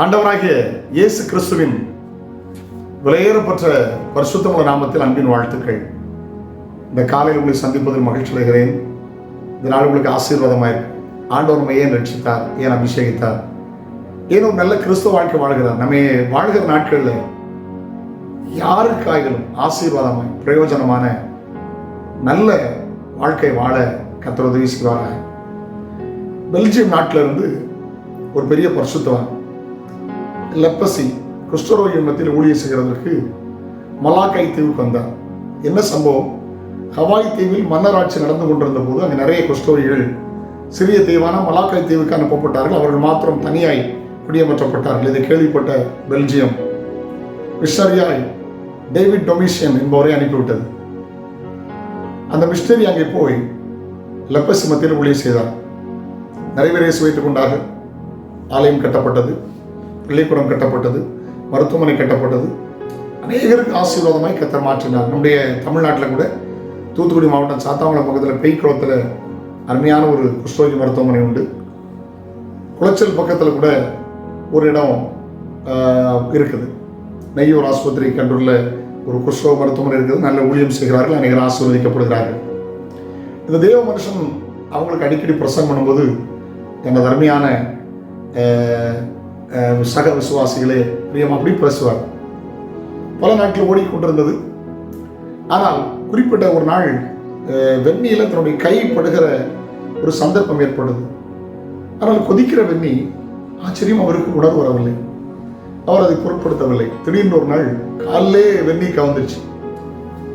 ஆண்டவராகிய இயேசு கிறிஸ்துவின் விலையேறப்பட்ட பரிசுத்தமுள்ள நாமத்தில் அன்பின் வாழ்த்துக்கள். இந்த காலையில் உங்களை சந்திப்பதில் மகிழ்ச்சி அடைகிறேன். இந்த நாள் உங்களுக்கு ஆசீர்வாதமாய் ஆண்டவர் நம்மை ஏன் ரட்சித்தார்? ஏன் அபிஷேகித்தார்? ஏன் ஒரு நல்ல கிறிஸ்துவ வாழ்க்கை வாழ்கிறார்? நம்ம வாழ்கிற நாட்களில் யாருக்காயிலும் ஆசீர்வாதமாய் பிரயோஜனமான நல்ல வாழ்க்கை வாழ கத்திர உதவி செய்வாராக. பெல்ஜியம் நாட்டில இருந்து ஒரு பெரிய பரிசுத்தவன் லெப்பசி குஷ்டரோகியின் மத்தியில் ஊழியர் செய்கிறதற்கு மலாக்காய் தீவுக்கு வந்தார். என்ன சம்பவம்? ஹவாய் தீவில் மன்னராட்சி நடந்து கொண்டிருந்த போது அங்கே நிறைய குஷ்டரோகிகள் சிறிய தீவான மலாக்காய் தீவுக்கு அனுப்பப்பட்டார்கள். அவர்கள் மாத்திரம் தனியாய் குடியமற்றப்பட்டார்கள் இதை கேள்விப்பட்ட பெல்ஜியம். மிஷரியாய் டேவிட் டொமிஷியன் என்பவரை அனுப்பிவிட்டது. அந்த மிஷினரி அங்கே போய் லெப்பசி மத்தியில் ஊழியர் செய்தார். நிறைய பேரை வைத்துக் கொண்டார்கள். ஆலயம் கட்டப்பட்டது. பள்ளிக்கூடம் கட்டப்பட்டது மருத்துவமனை கட்டப்பட்டது. அநேகருக்கு ஆசீர்வாதமாய் கத்தர் மாற்றினார். நம்முடைய தமிழ்நாட்டில் கூட தூத்துக்குடி மாவட்டம் சாத்தாங்குளம் பக்கத்தில் பெய்குளத்தில் அருமையான ஒரு குஷ்டோகி மருத்துவமனை உண்டு. குளச்சல் பக்கத்தில் கூட ஒரு இடம் இருக்குது. நெய்யூர் ஆஸ்பத்திரி கண்டூரில் ஒரு குஷ்டோக மருத்துவமனை இருக்குது. நல்ல ஊழியம் செய்கிறார்கள் அநேகர் ஆசீர்வதிக்கப்படுகிறார்கள். இந்த தேவ மனுஷன் அவங்களுக்கு அடிக்கடி பிரசங்கம் பண்ணும்போது எங்கள் அருமையான சக விசுவாசிகளே பிரியம் அப்படி பேசுவார். பல நாட்கள் ஓடிக்கொண்டிருந்தது. ஆனால் குறிப்பிட்ட ஒரு நாள் வெண்ணியில் தன்னுடைய கை படுகிற ஒரு சந்தர்ப்பம் ஏற்படுது ஆனால் கொதிக்கிற வெந்நி ஆச்சரியம் அவருக்கு உணர்வு வரவில்லை. அவர் அதை பொருட்படுத்தவில்லை. திடீர்னு ஒரு நாள் காலிலே வெந்நி கவர்ந்துச்சு.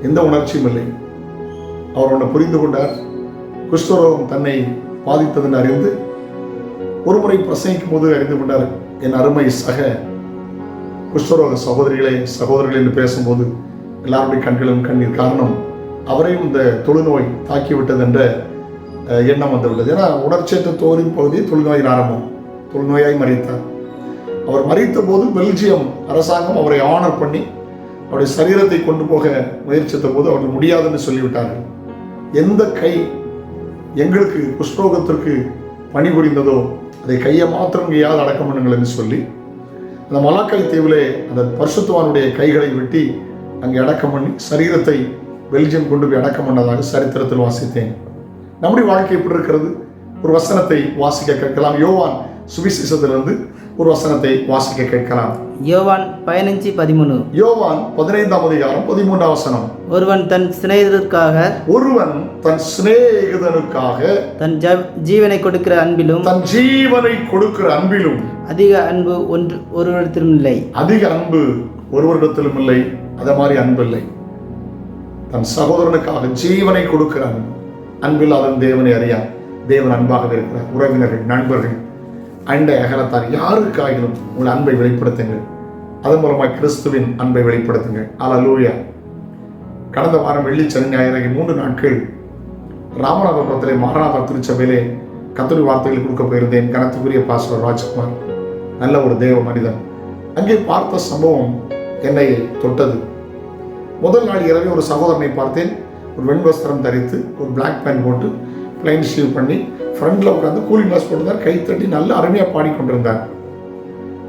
எந்த உணர்ச்சியும் இல்லை. அவர் ஒன்றை புரிந்து கொண்டார். குஷ்டரோகம் தன்னை பாதித்ததுன்னு அறிந்து ஒரு முறை பிரசங்கிக்கும் போது அறிந்து கொண்டார். என் அருமை சக குஷ்டரோக சகோதரிகளே சகோதரிகள் என்று பேசும்போது எல்லாருடைய கண்களும் கண்ணீர் காரணம் அவரையும் இந்த தொழுநோய் தாக்கிவிட்டது என்ற எண்ணம் வந்துள்ளது ஏன்னா உணர்ச்சியற்ற தோலின் பகுதி தொழுநோயின் ஆரம்பம் தொழுநோயாய் மறித்தார். அவர் மறித்த போது பெல்ஜியம் அரசாங்கம் அவரை ஆனர் பண்ணி அவருடைய சரீரத்தை கொண்டு போக முயற்சித்த போது அவர்கள் முடியாதுன்னு சொல்லிவிட்டார்கள். எந்த கை எங்களுக்கு குஷ்டரோகத்திற்கு பணிபுரிந்ததோ அதை கையை மாத்திரம் கையாவது அடக்கம் பண்ணுங்கள் என்று சொல்லி அந்த மலாக்காய் தீவிலே அந்த பரிசுத்தவானுடைய கைகளை வெட்டி அங்கே அடக்கம் பண்ணி சரீரத்தை பெல்ஜியம் கொண்டு போய் அடக்கம் பண்ணதாக சரித்திரத்தில் வாசித்தேன். நம்முடைய வாழ்க்கை எப்படி இருக்கிறது? ஒரு வசனத்தை வாசிக்க கேட்கலாம். யோவான் சுவிசேஷத்திலிருந்து ஒரு வசனத்தை வாசிக்க கேட்கலாம். யோவான் பதினஞ்சு பதிமூணு. யோவான் பதினைந்தாம் அதிகாரம் பதிமூன்றாம் வசனம். ஒருவன் தன் சிநேகிதருக்காக ஒருவன் தன் சிநேகிதனுக்காக தன் ஜீவனை கொடுக்கிற அன்பிலும் தன் ஜீவனை கொடுக்கிற அன்பிலும். அதிக அன்பு ஒன்று ஒருவரிடத்திலும் இல்லை. அதிக அன்பு ஒருவரிடத்திலும் இல்லை. அதே மாதிரி அன்பு இல்லை. தன் சகோதரனுக்காக ஜீவனை கொடுக்கிற அன்பு. அன்பில்லாதவன் தேவனை அறியா தேவன் அன்பாகவே இருக்கிறார். உறவினர்கள் நண்பர்கள் அண்டை அகலத்தார் யாருக்காகிலும் உங்கள் அன்பை வெளிப்படுத்துங்கள். அதன் மூலமாக கிறிஸ்துவின் அன்பை வெளிப்படுத்துங்கள். அலலூயா கடந்த வாரம் வெள்ளி சனி ஞாயிறு மூன்று நாட்கள் ராமநாதபுரத்திலே மாரநாத திருச்சபையிலே கத்தரி வார்த்தைகள் கொடுக்க போயிருந்தேன். கனத்துக்குரிய பாஸ்டர் ராஜ்குமார். நல்ல ஒரு தேவ மனிதன். அங்கே பார்த்த சம்பவம் என்னை தொட்டது. முதல் நாள் இரவே ஒரு சகோதரனை பார்த்தேன். ஒரு வெண்வஸ்திரம் தரித்து ஒரு பிளாக் பேண்ட் போட்டு பிளைன் ஷீவ் பண்ணி ஃப்ரண்டில் உட்காந்து கூலிங் கிளாஸ் போட்டிருந்தார். கை தட்டி நல்ல அருமையாக பாடிக்கொண்டிருந்தார்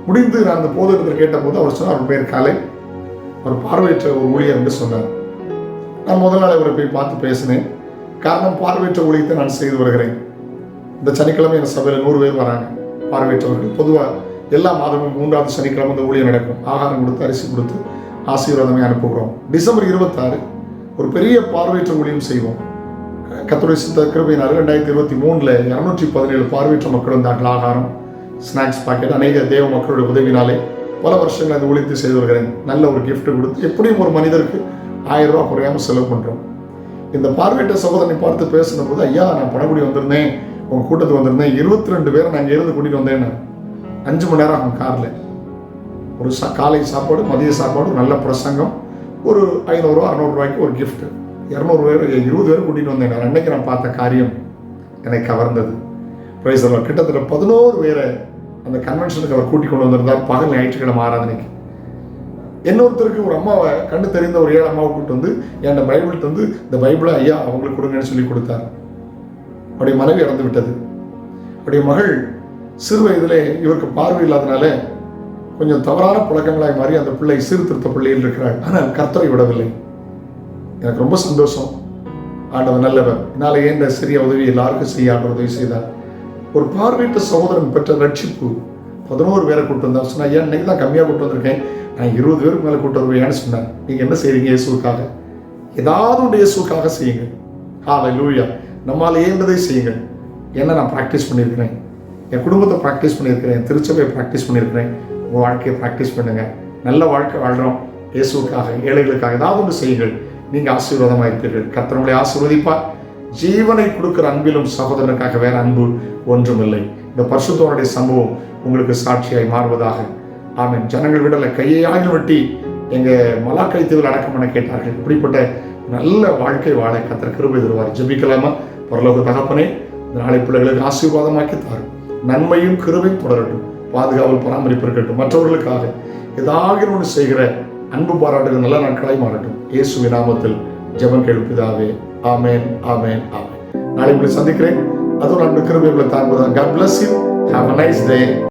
முடிந்து நான் அந்த போதகத்தில் கேட்டபோது அவர் சொன்னார் அவர் பேர் காலை. அவர் பார்வையற்ற ஒரு ஊழியர் என்று சொன்னார். நான் முதல் நாள் அவரை போய் பார்த்து பேசினேன். காரணம் பார்வையற்ற ஊழியத்தை நான் செய்து வருகிறேன். இந்த சனிக்கிழமை என் சபையில் நூறு பேர் வராங்க. பார்வையற்றவர்கள். பொதுவாக எல்லா மாதமும் மூன்றாவது சனிக்கிழமை இந்த ஊழியர் நடக்கும். ஆகாரம் கொடுத்து அரிசி கொடுத்து ஆசீர்வாதமே அனுப்புகிறோம். டிசம்பர் இருபத்தாறு ஒரு பெரிய பார்வையற்ற ஊழியம் செய்வோம். கத்துரை சித்த கிருபையினால் ரெண்டாயிரத்தி இருபத்தி மூணில் இரநூற்றி பதினேழு பார்வையற்ற மக்கள் வந்தார்கள் ஆகாரம். ஸ்நாக்ஸ் பாக்கெட் அநேக தேவ மக்களுடைய உதவினாலே பல வருஷங்கள் அது ஒழித்து செய்து வருகிறேன். நல்ல ஒரு கிஃப்ட் கொடுத்து எப்படியும் ஒரு மனிதருக்கு ஆயிரம் ரூபா குறையாம செலவு பண்ணுறோம் இந்த பார்வையிட்ட சகோதரனை பார்த்து பேசின போது ஐயா நான் பணக்குடி வந்திருந்தேன். உங்கள் கூட்டத்துக்கு வந்திருந்தேன். இருபத்தி ரெண்டு பேரை நான் இருந்து கூட்டிகிட்டு வந்தேன்னு அஞ்சு மணி நேரம் ஆகும் காரில். ஒரு சா காலை சாப்பாடு மதிய சாப்பாடு நல்ல பிரசங்கம். ஒரு ஐநூறுரூவா அறநூறுரூவாய்க்கு ஒரு கிஃப்ட்டு இரநூறு பேர் இருபது பேர் கூட்டிகிட்டு வந்தேன். நான் அன்னைக்கு நான் பார்த்த காரியம் என்னை கவர்ந்தது. பிரைஸ் கிட்டத்தட்ட பதினோரு பேரை அந்த கன்வென்ஷனுக்கு அவர் கூட்டி கொண்டு வந்திருந்தார். பகல் ஞாயிற்றுக்கிழமை ஆராதனைக்கு. இன்னொருத்தருக்கு ஒரு அம்மாவை கண்டு தெரிந்த ஒரு ஏழு அம்மாவை கூப்பிட்டு வந்து என் பைபிள் தந்து இந்த பைபிளை ஐயா அவங்களுக்கு கொடுங்கன்னு சொல்லி கொடுத்தார். அவருடைய மனைவி இறந்து விட்டது. அவருடைய மகள் சிறு வயதிலே இவருக்கு பார்வை இல்லாதனால கொஞ்சம் தவறான புழக்கங்களாய் மாறி அந்த பிள்ளை சீர்திருத்த பிள்ளையில் இருக்கிறாள். ஆனால் கர்த்தரை விடவில்லை. எனக்கு ரொம்ப சந்தோஷம். ஆண்டவர் நல்லவர். என்னால் ஏந்த சிறிய உதவி எல்லாருக்கும் செய்ய ஆண்டவர் உதவி செய்தார்? ஒரு பார்வையிட்ட சகோதரன் பெற்ற ரட்சிப்பு. பதினோரு பேரை கூட்டு வந்தா சொன்னா ஏன் இன்னைக்கு தான் கம்மியாக கூட்டு வந்திருக்கேன். நான் இருபது பேருக்கு மேலே கூட்டு வருவேன்னு சொன்னேன் நீங்கள் என்ன செய்றீங்க இயேசுக்காக ஏதாவது ஒன்று இயேசுக்காக செய்யுங்க ஹாலை லூயா நம்மால் ஏண்டதை செய்யுங்கள். என்ன நான் ப்ராக்டிஸ் பண்ணியிருக்கிறேன்? என் குடும்பத்தை ப்ராக்டிஸ் பண்ணியிருக்கிறேன். என் திருச்சபையை ப்ராக்டிஸ் பண்ணியிருக்கிறேன். உங்கள் வாழ்க்கையை ப்ராக்டிஸ் பண்ணுங்கள் நல்ல வாழ்க்கை வாழ்கிறோம் இயேசுக்காக ஏழைகளுக்காக ஏதாவது ஒன்று செய்யுங்கள். நீங்கள் ஆசீர்வாதமாக இருப்பீர்கள் கர்த்தர் ஆசீர்வதிப்பார். ஜீவனை கொடுக்கிற அன்பிலும் சகோதரனுக்காக வேற அன்பு ஒன்றுமில்லை. இந்த பரிசுத்தவனுடைய சம்பவம் உங்களுக்கு சாட்சியாய் மாறுவதாக. ஆமென். ஜனங்கள் விடலை கையையாக வெட்டி எங்கள் மலாக்கை தீவில் அடக்கம் பண்ண கேட்டார்கள். இப்படிப்பட்ட நல்ல வாழ்க்கை வாழ கத்தர் கிருபை தருவார். ஜெபிக்கலாமா? பரலோக தகப்பனே இந்த நாளை பிள்ளைகளுக்கு ஆசீர்வாதமாக்கி தாரும் நன்மையும் கிருபையும் தொடரட்டும். பாதுகாவல் பராமரிப்பு இருக்கட்டும். மற்றவர்களுக்காக ஏதாவது ஒன்று செய்கிற அன்பு பாராட்டுகள் நல்ல நாட்களாய் மாறட்டும். இயேசுவின் நாமத்தில் ஜெபம் கெழுப்பிதாவே ஆமேன் ஆமேன் ஆமேன். நாளை உங்களை சந்திக்கிறேன். அதுவும் நான் கிருபை உங்களை தாங்குவதான் God bless you have a nice day